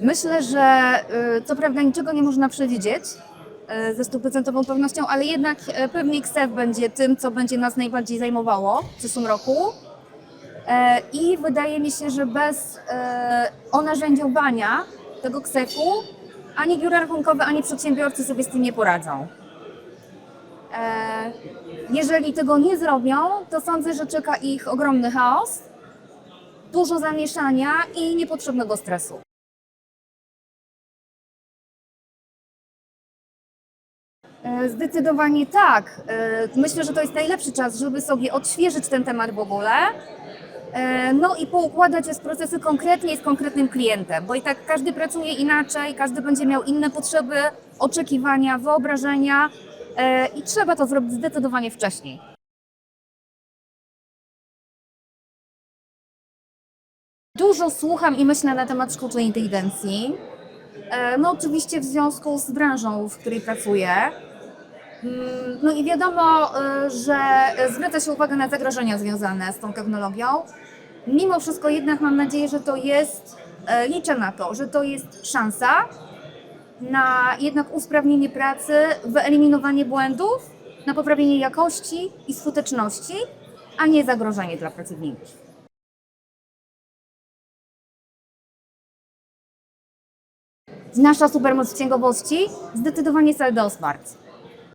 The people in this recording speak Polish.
Myślę, że y, co prawda niczego nie można przewidzieć y, ze stuprocentową pewnością, ale jednak y, pewnie KSEF będzie tym, co będzie nas najbardziej zajmowało w przyszłym roku. E, I wydaje mi się, że bez onarzędziowania tego KSEF-u ani biura rachunkowe, ani przedsiębiorcy sobie z tym nie poradzą. E, Jeżeli tego nie zrobią, to sądzę, że czeka ich ogromny chaos, dużo zamieszania i niepotrzebnego stresu. Zdecydowanie tak. E, Myślę, że to jest najlepszy czas, żeby sobie odświeżyć ten temat w ogóle. E, No i poukładać jest procesy konkretnie z konkretnym klientem, bo i tak każdy pracuje inaczej, każdy będzie miał inne potrzeby, oczekiwania, wyobrażenia e, i trzeba to zrobić zdecydowanie wcześniej. Dużo słucham i myślę na temat sztucznej inteligencji. E, No oczywiście w związku z branżą, w której pracuję. Mm, No i wiadomo, e, że zwraca się uwagę na zagrożenia związane z tą technologią. Mimo wszystko jednak mam nadzieję, że to jest, e, liczę na to, że to jest szansa na jednak usprawnienie pracy, wyeliminowanie błędów, na poprawienie jakości i skuteczności, a nie zagrożenie dla pracowników. Nasza supermoc księgowości? Zdecydowanie Saldo Smart.